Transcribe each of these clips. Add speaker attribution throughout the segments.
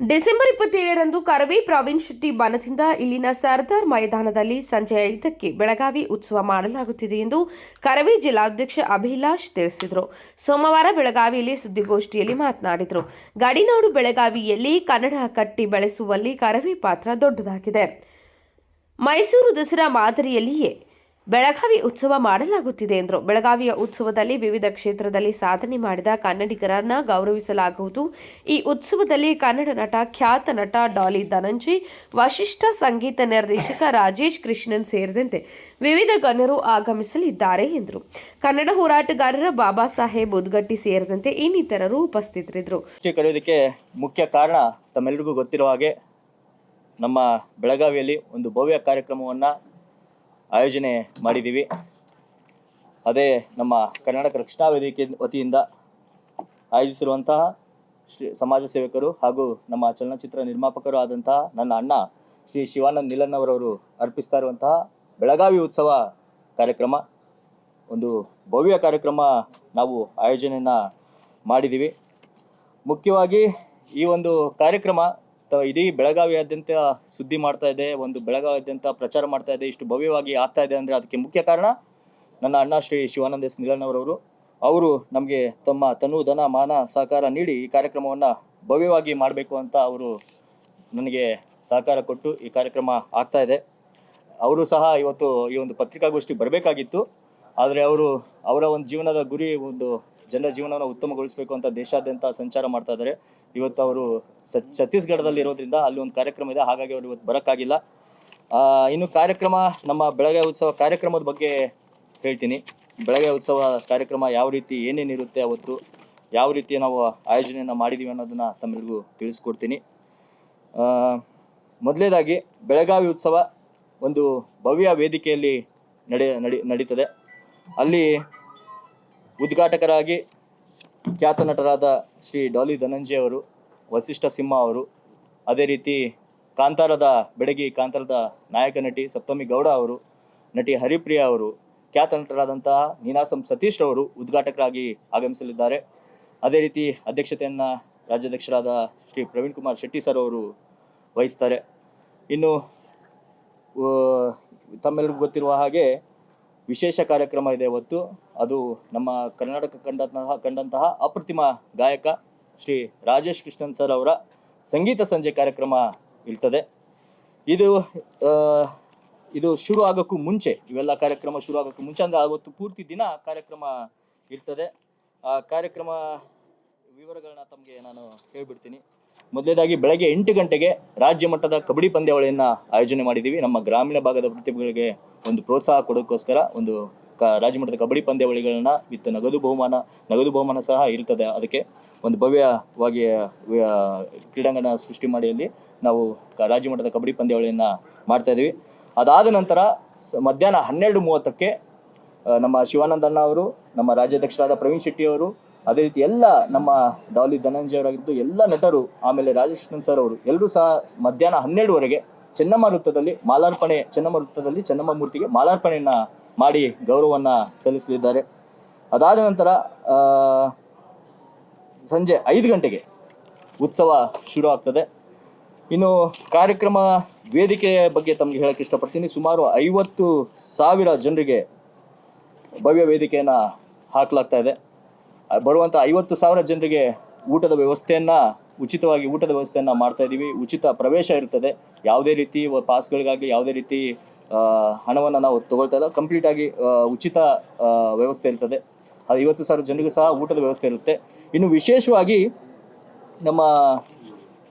Speaker 1: December ಇಪ್ಪತ್ತೇಳರಂದು ಕರವೇ ಪ್ರವೀಣ್ ಶೆಟ್ಟಿ ಬನದಿಂದ ಇಲ್ಲಿನ ಸರ್ದಾರ್ ಮೈದಾನದಲ್ಲಿ ಸಂಜೆ ಐದಕ್ಕೆ ಬೆಳಗಾವಿ ಉತ್ಸವ ಮಾಡಲಾಗುತ್ತಿದೆ ಎಂದು ಕರವೇ ಜಿಲ್ಲಾಧ್ಯಕ್ಷ ಅಭಿಲಾಷ್ ತಿಳಿಸಿದರು. ಸೋಮವಾರ ಬೆಳಗಾವಿಯಲ್ಲಿ ಸುದ್ದಿಗೋಷ್ಠಿಯಲ್ಲಿ ಮಾತನಾಡಿದರು. ಗಡಿನಾಡು ಬೆಳಗಾವಿಯಲ್ಲಿ ಕನ್ನಡ ಕಟ್ಟಿ ಬೆಳೆಸುವಲ್ಲಿ ಕರವೇ ಪಾತ್ರ ದೊಡ್ಡದಾಗಿದೆ. ಮೈಸೂರು ದಸರಾ ಮಾದರಿಯಲ್ಲಿಯೇ ಬೆಳಗಾವಿ ಉತ್ಸವ ಮಾಡಲಾಗುತ್ತಿದೆ ಎಂದರು. ಬೆಳಗಾವಿಯ ಉತ್ಸವದಲ್ಲಿ ವಿವಿಧ ಕ್ಷೇತ್ರದಲ್ಲಿ ಸಾಧನೆ ಮಾಡಿದ ಕನ್ನಡಿಗರನ್ನ ಗೌರವಿಸಲಾಗುವುದು. ಈ ಉತ್ಸವದಲ್ಲಿ ಕನ್ನಡ ನಟ, ಖ್ಯಾತ ನಟ ಡಾಲಿ ಧನಂಜಿ ವಶಿಷ್ಠ ಸಂಗೀತ ನಿರ್ದೇಶಕ ರಾಜೇಶ್ ಕೃಷ್ಣನ್ ಸೇರಿದಂತೆ ವಿವಿಧ ಗಣ್ಯರು ಆಗಮಿಸಲಿದ್ದಾರೆ ಎಂದರು. ಕನ್ನಡ ಹೋರಾಟಗಾರರ ಬಾಬಾ ಸಾಹೇಬ್ ಉದ್ಗಟ್ಟಿ ಸೇರಿದಂತೆ ಇನ್ನಿತರರು ಉಪಸ್ಥಿತರಿದ್ದರು.
Speaker 2: ಕರೆಯೋದಕ್ಕೆ ಮುಖ್ಯ ಕಾರಣ ತಮ್ಮೆಲ್ಲರಿಗೂ ಗೊತ್ತಿರುವ ಹಾಗೆ ನಮ್ಮ ಬೆಳಗಾವಿಯಲ್ಲಿ ಒಂದು ಭವ್ಯ ಕಾರ್ಯಕ್ರಮವನ್ನು ಆಯೋಜನೆ ಮಾಡಿದ್ದೀವಿ. ಅದೇ ನಮ್ಮ ಕರ್ನಾಟಕ ರಕ್ಷಣಾ ವೇದಿಕೆ ವತಿಯಿಂದ ಆಯೋಜಿಸಿರುವಂತಹ ಶ್ರೀ ಸಮಾಜ ಸೇವಕರು ಹಾಗೂ ನಮ್ಮ ಚಲನಚಿತ್ರ ನಿರ್ಮಾಪಕರು ಆದಂತಹ ನನ್ನ ಅಣ್ಣ ಶ್ರೀ ಶಿವಾನಂದ್ ನಿಲನ್ ಅವರವರು ಅರ್ಪಿಸ್ತಾ ಇರುವಂತಹ ಬೆಳಗಾವಿ ಉತ್ಸವ ಕಾರ್ಯಕ್ರಮ. ಒಂದು ಭವ್ಯ ಕಾರ್ಯಕ್ರಮ ನಾವು ಆಯೋಜನೆಯನ್ನು ಮಾಡಿದ್ದೀವಿ. ಮುಖ್ಯವಾಗಿ ಈ ಒಂದು ಕಾರ್ಯಕ್ರಮ ಇಡೀ ಬೆಳಗಾವಿಯಾದ್ಯಂತ ಸುದ್ದಿ ಮಾಡ್ತಾ ಇದೆ, ಒಂದು ಬೆಳಗಾವಿಯಾದ್ಯಂತ ಪ್ರಚಾರ ಮಾಡ್ತಾ ಇದೆ, ಇಷ್ಟು ಭವ್ಯವಾಗಿ ಆಗ್ತಾ ಇದೆ ಅಂದರೆ ಅದಕ್ಕೆ ಮುಖ್ಯ ಕಾರಣ ನನ್ನ ಅಣ್ಣ ಶ್ರೀ ಶಿವಾನಂದ ಎಸ್ ನಿಲನವರವರು ಅವರು ನಮಗೆ ತಮ್ಮ ತನು ಧನ, ಮಾನ, ಸಹಕಾರ ನೀಡಿ ಈ ಕಾರ್ಯಕ್ರಮವನ್ನು ಭವ್ಯವಾಗಿ ಮಾಡಬೇಕು ಅಂತ ಅವರು ನನಗೆ ಸಹಕಾರ ಕೊಟ್ಟು ಈ ಕಾರ್ಯಕ್ರಮ ಆಗ್ತಾ ಇದೆ. ಅವರು ಸಹ ಇವತ್ತು ಈ ಒಂದು ಪತ್ರಿಕಾಗೋಷ್ಠಿ ಬರಬೇಕಾಗಿತ್ತು. ಆದರೆ ಅವರು ಅವರ ಒಂದು ಜೀವನದ ಗುರಿ, ಒಂದು ಜನರ ಜೀವನವನ್ನು ಉತ್ತಮಗೊಳಿಸಬೇಕು ಅಂತ ದೇಶಾದ್ಯಂತ ಸಂಚಾರ ಮಾಡ್ತಾ ಇದ್ದಾರೆ. ಇವತ್ತು ಅವರು ಸ ಛತ್ತೀಸ್ಗಢದಲ್ಲಿ ಇರೋದ್ರಿಂದ ಅಲ್ಲಿ ಒಂದು ಕಾರ್ಯಕ್ರಮ ಇದೆ, ಹಾಗಾಗಿ ಅವರು ಇವತ್ತು ಬರೋಕ್ಕಾಗಿಲ್ಲ. ಇನ್ನು ಕಾರ್ಯಕ್ರಮ, ನಮ್ಮ ಬೆಳಗ್ಗೆ ಉತ್ಸವ ಕಾರ್ಯಕ್ರಮದ ಬಗ್ಗೆ ಹೇಳ್ತೀನಿ. ಬೆಳಗ್ಗೆ ಉತ್ಸವ ಕಾರ್ಯಕ್ರಮ ಯಾವ ರೀತಿ ಏನೇನಿರುತ್ತೆ ಅವತ್ತು, ಯಾವ ರೀತಿ ನಾವು ಆಯೋಜನೆಯನ್ನು ಮಾಡಿದ್ದೀವಿ ಅನ್ನೋದನ್ನು ತಮ್ಮೆಲ್ಲರಿಗೂ ತಿಳಿಸ್ಕೊಡ್ತೀನಿ. ಮೊದಲೇದಾಗಿ ಬೆಳಗಾವಿ ಉತ್ಸವ ಒಂದು ಭವ್ಯ ವೇದಿಕೆಯಲ್ಲಿ ನಡೆ, ನಡಿ, ನಡೀತದೆ. ಅಲ್ಲಿ ಉದ್ಘಾಟಕರಾಗಿ ಖ್ಯಾತ ನಟರಾದ ಶ್ರೀ ಡಾಲಿ ಧನಂಜಯ ಅವರು, ವಸಿಷ್ಠ ಸಿಂಹ ಅವರು, ಅದೇ ರೀತಿ ಕಾಂತಾರದ ಬೆಡಗಿ ಕಾಂತಾರದ ನಾಯಕ ನಟಿ ಸಪ್ತಮಿ ಗೌಡ ಅವರು, ನಟಿ ಹರಿಪ್ರಿಯಾ ಅವರು, ಖ್ಯಾತ ನಟರಾದಂತಹ ನೀನಾಸಂ ಸತೀಶ್ ಅವರು ಉದ್ಘಾಟಕರಾಗಿ ಆಗಮಿಸಲಿದ್ದಾರೆ. ಅದೇ ರೀತಿ ಅಧ್ಯಕ್ಷತೆಯನ್ನು ರಾಜ್ಯಾಧ್ಯಕ್ಷರಾದ ಶ್ರೀ ಪ್ರವೀಣ್ ಕುಮಾರ್ ಶೆಟ್ಟಿ ಸರ್ ಅವರು ವಹಿಸ್ತಾರೆ. ಇನ್ನು ತಮ್ಮೆಲ್ಲರಿಗೂ ಗೊತ್ತಿರುವ ಹಾಗೆ ವಿಶೇಷ ಕಾರ್ಯಕ್ರಮ ಇದೆ ಇವತ್ತು ಅದು ನಮ್ಮ ಕರ್ನಾಟಕ ಕಂಡಂತಹ ಕಂಡಂತಹ ಅಪ್ರತಿಮ ಗಾಯಕ ಶ್ರೀ ರಾಜೇಶ್ ಕೃಷ್ಣನ್ ಸರ್ ಅವರ ಸಂಗೀತ ಸಂಜೆ ಕಾರ್ಯಕ್ರಮ ಇರ್ತದೆ. ಇದು ಇದು ಶುರು ಆಗೋಕ್ಕೂ ಮುಂಚೆ, ಇವೆಲ್ಲ ಕಾರ್ಯಕ್ರಮ ಶುರು ಆಗೋಕ್ಕೂ ಮುಂಚೆ, ಅಂದರೆ ಅವತ್ತು ಪೂರ್ತಿ ದಿನ ಕಾರ್ಯಕ್ರಮ ಇರ್ತದೆ. ಆ ಕಾರ್ಯಕ್ರಮ ವಿವರಗಳನ್ನ ತಮಗೆ ನಾನು ಹೇಳ್ಬಿಡ್ತೀನಿ. ಮೊದಲನೇದಾಗಿ ಬೆಳಗ್ಗೆ ಎಂಟು ಗಂಟೆಗೆ ರಾಜ್ಯ ಮಟ್ಟದ ಕಬಡ್ಡಿ ಪಂದ್ಯಾವಳಿಯನ್ನು ಆಯೋಜನೆ ಮಾಡಿದ್ದೀವಿ. ನಮ್ಮ ಗ್ರಾಮೀಣ ಭಾಗದ ಪ್ರತಿಭೆಗಳಿಗೆ ಒಂದು ಪ್ರೋತ್ಸಾಹ ಕೊಡೋಕ್ಕೋಸ್ಕರ ಒಂದು ಕ, ರಾಜ್ಯ ಮಟ್ಟದ ಕಬಡ್ಡಿ ಪಂದ್ಯಾವಳಿಗಳನ್ನ ವಿತ್ ನಗದು ಬಹುಮಾನ ನಗದು ಬಹುಮಾನ ಸಹ ಇರ್ತದೆ ಅದಕ್ಕೆ. ಒಂದು ಭವ್ಯವಾಗಿ ಕ್ರೀಡಾಂಗಣ ಸೃಷ್ಟಿ ಮಾಡಿಯಲ್ಲಿ ನಾವು ರಾಜ್ಯ ಮಟ್ಟದ ಕಬಡ್ಡಿ ಪಂದ್ಯಾವಳಿಯನ್ನು ಮಾಡ್ತಾ ಇದ್ದೀವಿ ಅದಾದ ನಂತರ ಮಧ್ಯಾಹ್ನ ಹನ್ನೆರಡು ಮೂವತ್ತಕ್ಕೆ ನಮ್ಮ ಶಿವಾನಂದ ಅಣ್ಣ ಅವರು ನಮ್ಮ ರಾಜ್ಯಾಧ್ಯಕ್ಷರಾದ ಪ್ರವೀಣ್ ಶೆಟ್ಟಿ ಅವರು ಅದೇ ರೀತಿ ಎಲ್ಲ ನಮ್ಮ ಡಾಲಿ ಧನಂಜಯ ಅವರಾಗಿದ್ದು ಎಲ್ಲ ನಟರು, ಆಮೇಲೆ ರಾಜೇಶ್ವರನ್ ಸರ್ ಅವರು ಎಲ್ಲರೂ ಸಹ ಮಧ್ಯಾಹ್ನ ಹನ್ನೆರಡುವರೆಗೆ ಚೆನ್ನಮ್ಮ ವೃತ್ತದಲ್ಲಿ ಮಾಲಾರ್ಪಣೆ, ಚೆನ್ನಮ್ಮ ವೃತ್ತದಲ್ಲಿ ಚೆನ್ನಮ್ಮ ಮೂರ್ತಿಗೆ ಮಾಲಾರ್ಪಣೆಯನ್ನ ಮಾಡಿ ಗೌರವವನ್ನ ಸಲ್ಲಿಸಲಿದ್ದಾರೆ. ಅದಾದ ನಂತರ ಸಂಜೆ ಐದು ಗಂಟೆಗೆ ಉತ್ಸವ ಶುರು ಆಗ್ತದೆ. ಇನ್ನು ಕಾರ್ಯಕ್ರಮ ವೇದಿಕೆ ಬಗ್ಗೆ ತಮಗೆ ಹೇಳಕ್ಕೆ ಇಷ್ಟಪಡ್ತೀನಿ. ಸುಮಾರು ಐವತ್ತು ಸಾವಿರ ಜನರಿಗೆ ಭವ್ಯ ವೇದಿಕೆಯನ್ನ ಹಾಕಲಾಗ್ತಾ ಇದೆ. ಬರುವಂಥ ಐವತ್ತು ಸಾವಿರ ಜನರಿಗೆ ಊಟದ ವ್ಯವಸ್ಥೆಯನ್ನು, ಉಚಿತವಾಗಿ ಊಟದ ವ್ಯವಸ್ಥೆಯನ್ನು ಮಾಡ್ತಾ ಇದ್ದೀವಿ ಉಚಿತ ಪ್ರವೇಶ ಇರ್ತದೆ. ಯಾವುದೇ ರೀತಿ ಪಾಸ್ಗಳಿಗಾಗಿ ಯಾವುದೇ ರೀತಿ ಹಣವನ್ನು ನಾವು ತಗೊಳ್ತಾ ಇಲ್ಲ. ಕಂಪ್ಲೀಟಾಗಿ ಉಚಿತ ವ್ಯವಸ್ಥೆ ಇರ್ತದೆ. ಅದು ಐವತ್ತು ಸಾವಿರ ಜನರಿಗೂ ಸಹ ಊಟದ ವ್ಯವಸ್ಥೆ ಇರುತ್ತೆ. ಇನ್ನು ವಿಶೇಷವಾಗಿ ನಮ್ಮ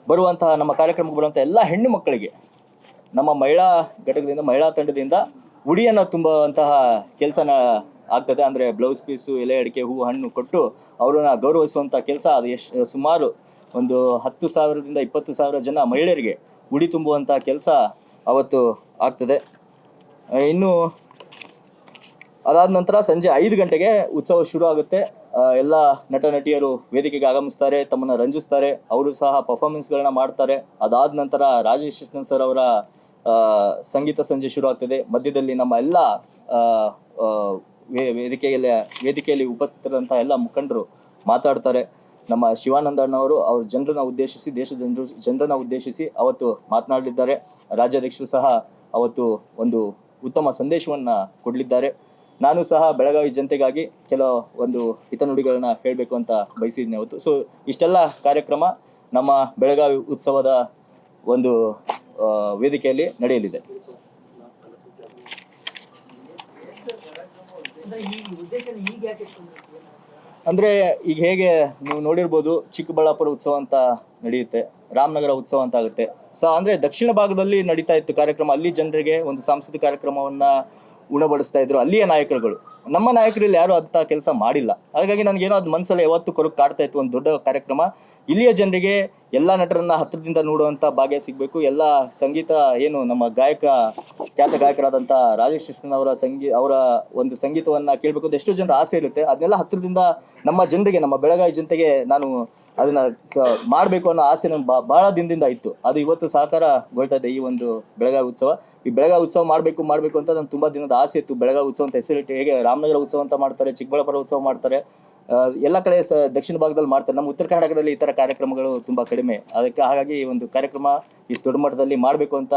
Speaker 2: ಬರುವಂತಹ, ನಮ್ಮ ಕಾರ್ಯಕ್ರಮಕ್ಕೆ ಬರುವಂಥ ಎಲ್ಲ ಹೆಣ್ಣು ಮಕ್ಕಳಿಗೆ, ನಮ್ಮ ಮಹಿಳಾ ಘಟಕದಿಂದ, ಮಹಿಳಾ ತಂಡದಿಂದ ಉಡಿಯನ್ನು ತುಂಬುವಂತಹ ಕೆಲಸನ ಆಗ್ತದೆ. ಅಂದರೆ ಬ್ಲೌಸ್ ಪೀಸು ಎಲೆ ಅಡಿಕೆ, ಹೂವು, ಹಣ್ಣು ಕೊಟ್ಟು ಅವರನ್ನ ಗೌರವಿಸುವಂಥ ಕೆಲಸ ಅದು ಎಷ್ಟು, ಸುಮಾರು ಒಂದು ಹತ್ತು ಸಾವಿರದಿಂದ ಇಪ್ಪತ್ತು ಸಾವಿರ ಜನ ಮಹಿಳೆಯರಿಗೆ ಉಡಿ ತುಂಬುವಂಥ ಕೆಲಸ ಅವತ್ತು ಆಗ್ತದೆ. ಇನ್ನು ಅದಾದ ನಂತರ ಸಂಜೆ ಐದು ಗಂಟೆಗೆ ಉತ್ಸವ ಶುರು ಆಗುತ್ತೆ. ಎಲ್ಲ ನಟ, ನಟಿಯರು ವೇದಿಕೆಗೆ ಆಗಮಿಸ್ತಾರೆ, ತಮ್ಮನ್ನು ರಂಜಿಸ್ತಾರೆ. ಅವರು ಸಹ ಪರ್ಫಾರ್ಮೆನ್ಸ್ಗಳನ್ನ ಮಾಡ್ತಾರೆ. ಅದಾದ ನಂತರ ರಾಜೇಶ್ ಕೃಷ್ಣನ್ ಸರ್ ಅವರ ಸಂಗೀತ ಸಂಜೆ ಶುರು ಆಗ್ತದೆ. ಮಧ್ಯದಲ್ಲಿ ನಮ್ಮ ಎಲ್ಲ ವೇದಿಕೆಯಲ್ಲಿ ವೇದಿಕೆಯಲ್ಲಿ ಉಪಸ್ಥಿತರಂತಹ ಎಲ್ಲ ಮುಖಂಡರು ಮಾತಾಡ್ತಾರೆ. ನಮ್ಮ ಶಿವಾನಂದಣ್ಣವರು ಅವ್ರ ಜನರನ್ನ ಉದ್ದೇಶಿಸಿ ದೇಶದ ಜನರು ಜನರನ್ನ ಉದ್ದೇಶಿಸಿ ಅವತ್ತು ಮಾತನಾಡಲಿದ್ದಾರೆ. ರಾಜ್ಯಾಧ್ಯಕ್ಷರು ಸಹ ಅವತ್ತು ಒಂದು ಉತ್ತಮ ಸಂದೇಶವನ್ನ ಕೊಡಲಿದ್ದಾರೆ. ನಾನು ಸಹ ಬೆಳಗಾವಿ ಜನತೆಗಾಗಿ ಕೆಲವು ಒಂದು ಹಿತನುಡಿಗಳನ್ನ ಹೇಳಬೇಕು ಅಂತ ಬಯಸಿದ್ದೀನಿ ಅವತ್ತು. ಸೊ ಇಷ್ಟೆಲ್ಲ ಕಾರ್ಯಕ್ರಮ ನಮ್ಮ ಬೆಳಗಾವಿ ಉತ್ಸವದ ಒಂದು ವೇದಿಕೆಯಲ್ಲಿ ನಡೆಯಲಿದೆ. ಅಂದ್ರೆ ಈಗ ಹೇಗೆ ನೀವು ನೋಡಿರ್ಬೋದು ಚಿಕ್ಕಬಳ್ಳಾಪುರ ಉತ್ಸವ ಅಂತ ನಡೆಯುತ್ತೆ, ರಾಮನಗರ ಉತ್ಸವ ಅಂತ ಆಗುತ್ತೆ. ಸೊ ಅಂದ್ರೆ ದಕ್ಷಿಣ ಭಾಗದಲ್ಲಿ ನಡೀತಾ ಇತ್ತು ಕಾರ್ಯಕ್ರಮ. ಅಲ್ಲಿ ಜನರಿಗೆ ಒಂದು ಸಾಂಸ್ಕೃತಿಕ ಕಾರ್ಯಕ್ರಮವನ್ನ ಉಣಬಡಿಸ್ತಾ ಇದ್ರು ಅಲ್ಲಿಯ ನಾಯಕರುಗಳು. ನಮ್ಮ ನಾಯಕರಲ್ಲಿ ಯಾರು ಅಂತ ಕೆಲಸ ಮಾಡಿಲ್ಲ. ಹಾಗಾಗಿ ನನಗೇನೋ ಅದು ಮನಸ್ಸಲ್ಲಿ ಯಾವತ್ತೂ ಕೊರಕು ಕಾಡ್ತಾ ಇತ್ತು, ಒಂದು ದೊಡ್ಡ ಕಾರ್ಯಕ್ರಮ. ಇಲ್ಲಿಯ ಜನರಿಗೆ ಎಲ್ಲ ನಟರನ್ನ ಹತ್ತಿರದಿಂದ ನೋಡುವಂತ ಭಾಗ್ಯ ಸಿಗಬೇಕು. ಎಲ್ಲ ಸಂಗೀತ, ಏನು ನಮ್ಮ ಗಾಯಕ, ಖ್ಯಾತ ಗಾಯಕರಾದಂಥ ರಾಜೇಶ್ ಕೃಷ್ಣನ್ ಅವರ ಸಂಗೀ, ಅವರ ಒಂದು ಸಂಗೀತವನ್ನ ಕೇಳಬೇಕು ಅಂತ ಎಷ್ಟೋ ಜನರ ಆಸೆ ಇರುತ್ತೆ. ಅದನ್ನೆಲ್ಲ ಹತ್ತಿರದಿಂದ ನಮ್ಮ ಜನರಿಗೆ, ನಮ್ಮ ಬೆಳಗಾವಿ ಜನತೆಗೆ ನಾನು ಅದನ್ನ ಮಾಡಬೇಕು ಅನ್ನೋ ಆಸೆ ನಮ್ಗೆ ಬಹಳ ದಿನದಿಂದ ಇತ್ತು. ಅದು ಇವತ್ತು ಸಾಕಾರಗೊಳ್ತಾ ಇದೆ ಈ ಒಂದು ಬೆಳಗಾವಿ ಉತ್ಸವ. ಈ ಬೆಳಗಾವಿ ಉತ್ಸವ ಮಾಡಬೇಕು ಮಾಡಬೇಕು ಅಂತ ನಾನು ತುಂಬಾ ದಿನದ ಆಸೆ ಇತ್ತು. ಬೆಳಗಾವಿ ಉತ್ಸವ ಅಂತ ಹೆಸರಿಟ್ಟು ಹೇಗೆ ರಾಮನಗರ ಉತ್ಸವ ಅಂತ ಮಾಡ್ತಾರೆ ಚಿಕ್ಕಬಳ್ಳಾಪುರ ಉತ್ಸವ ಮಾಡ್ತಾರೆ. ಎಲ್ಲ ಕಡೆ ದಕ್ಷಿಣ ಭಾಗದಲ್ಲಿ ಮಾಡ್ತಾರೆ. ನಮ್ಮ ಉತ್ತರ ಕರ್ನಾಟಕದಲ್ಲಿ ಈ ತರ ಕಾರ್ಯಕ್ರಮಗಳು ತುಂಬಾ ಕಡಿಮೆ. ಅದಕ್ಕೆ ಹಾಗಾಗಿ ಈ ಒಂದು ಕಾರ್ಯಕ್ರಮ ಈ ದೊಡ್ಡ ಮಟ್ಟದಲ್ಲಿ ಮಾಡಬೇಕು ಅಂತ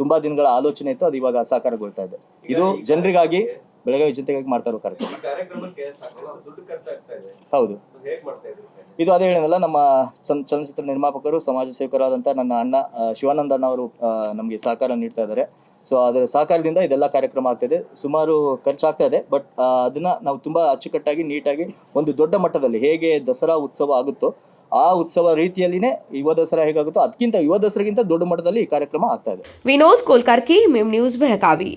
Speaker 2: ತುಂಬಾ ದಿನಗಳ ಆಲೋಚನೆ ಇತ್ತು. ಅದು ಇವಾಗ ಸಾಕಾರಗೊಳ್ತಾ ಇದೆ. ಇದು ಜನರಿಗಾಗಿ ಬೆಳಗಾವಿ ಜನತೆಗಾಗಿ ಮಾಡ್ತಾ ಇರೋ ಕಾರ್ಯಕ್ರಮ. ಹೌದು. ಇದು ಅದೇ ಹೇಳಿದ್ನಲ್ಲ ನಮ್ಮ ಚಲನಚಿತ್ರ ನಿರ್ಮಾಪಕರು, ಸಮಾಜ ಸೇವಕರಾದಂಥ ನನ್ನ ಅಣ್ಣ ಶಿವಾನಂದ ಅಣ್ಣ ಅವರು ನಮಗೆ ಸಹಕಾರ ನೀಡ್ತಾ ಇದ್ದಾರೆ. ಸೊ ಅದರ ಸಹಕಾರದಿಂದ ಇದೆಲ್ಲ ಕಾರ್ಯಕ್ರಮ ಆಗ್ತಿದೆ. ಸುಮಾರು ಖರ್ಚಾಗ್ತಾ ಇದೆ ಬಟ್ ಅದನ್ನ ನಾವು ತುಂಬಾ ಅಚ್ಚುಕಟ್ಟಾಗಿ, ನೀಟಾಗಿ ಒಂದು ದೊಡ್ಡ ಮಟ್ಟದಲ್ಲಿ ಹೇಗೆ ದಸರಾ ಉತ್ಸವ ಆಗುತ್ತೋ, ಆ ಉತ್ಸವ ರೀತಿಯಲ್ಲಿನೇ ಯುವ ದಸರಾ ಹೇಗಾಗುತ್ತೋ, ಅದಕ್ಕಿಂತ ಯುವ ದಸರಾಗಿಂತ ದೊಡ್ಡ ಮಟ್ಟದಲ್ಲಿ ಈ ಕಾರ್ಯಕ್ರಮ ಆಗ್ತಾ ಇದೆ.
Speaker 1: ವಿನೋದ್ ಕೋಲ್ಕರ್ಕಿ ನ್ಯೂಸ್ ಬೆಳಗಾವಿ.